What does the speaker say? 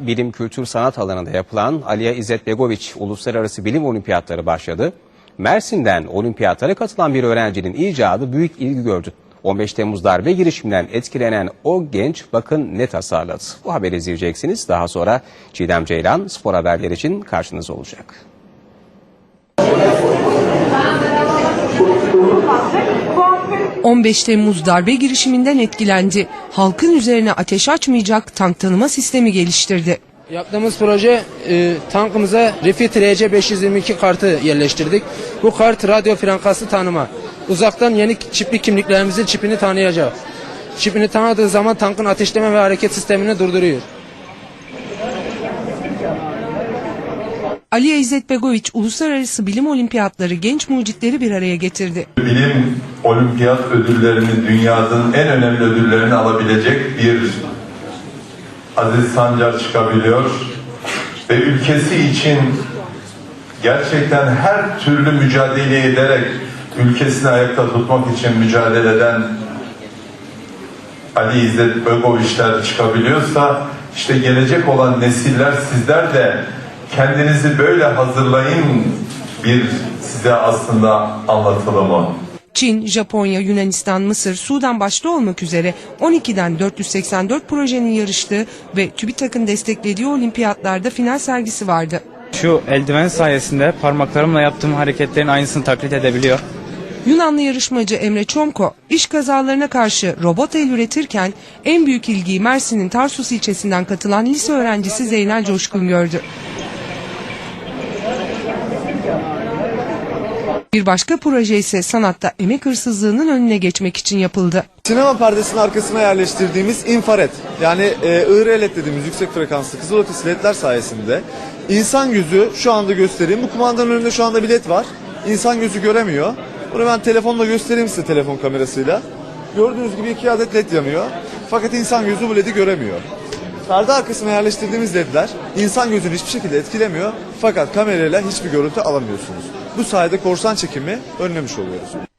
Bilim, kültür, sanat alanında yapılan Aliye İzzet Begoviç Uluslararası Bilim Olimpiyatları başladı. Mersin'den olimpiyatlara katılan bir öğrencinin icadı büyük ilgi gördü. 15 Temmuz darbe girişiminden etkilenen o genç bakın ne tasarladı. Bu haberi izleyeceksiniz. Daha sonra Çiğdem Ceylan spor haberleri için karşınızda olacak. Hı. 15 Temmuz darbe girişiminden etkilendi. Halkın üzerine ateş açmayacak tank tanıma sistemi geliştirdi. Yaptığımız proje e, tankımıza Refit RC 522 kartı yerleştirdik. Bu kart radyo frekanslı tanıma. Uzaktan yeni çipli kimliklerimizin çipini tanıyacak. Çipini tanıdığı zaman tankın ateşleme ve hareket sistemini durduruyor. Ali İzzet Begoviç Uluslararası Bilim Olimpiyatları genç mucitleri bir araya getirdi. bilim olimpiyat ödüllerini dünyanın en önemli ödüllerini alabilecek bir Aziz Sancar çıkabiliyor ve ülkesi için gerçekten her türlü mücadele ederek ülkesini ayakta tutmak için mücadele eden Ali İzzet Begoviçler çıkabiliyorsa işte gelecek olan nesiller sizler de kendinizi böyle hazırlayın bir size aslında anlatılımı. Çin, Japonya, Yunanistan, Mısır, Sudan başta olmak üzere 12'den 484 projenin yarıştığı ve TÜBİTAK'ın desteklediği olimpiyatlarda final sergisi vardı. Şu eldiven sayesinde parmaklarımla yaptığım hareketlerin aynısını taklit edebiliyor. Yunanlı yarışmacı Emre Çomko iş kazalarına karşı robot el üretirken en büyük ilgiyi Mersin'in Tarsus ilçesinden katılan lise öğrencisi Zeynel Coşkun gördü. Bir başka proje ise sanatta emek hırsızlığının önüne geçmek için yapıldı. Sinema perdesinin arkasına yerleştirdiğimiz infrared yani e, IR dediğimiz yüksek frekanslı kızılötesi ledler sayesinde insan gözü şu anda göstereyim. Bu kumandanın önünde şu anda bir led var. İnsan gözü göremiyor. Bunu ben telefonla göstereyim size telefon kamerasıyla. Gördüğünüz gibi iki adet led yanıyor. Fakat insan gözü bu ledi göremiyor. Perde arkasına yerleştirdiğimiz ledler insan gözünü hiçbir şekilde etkilemiyor. Fakat kamerayla hiçbir görüntü alamıyorsunuz. Bu sayede korsan çekimi önlemiş oluyoruz.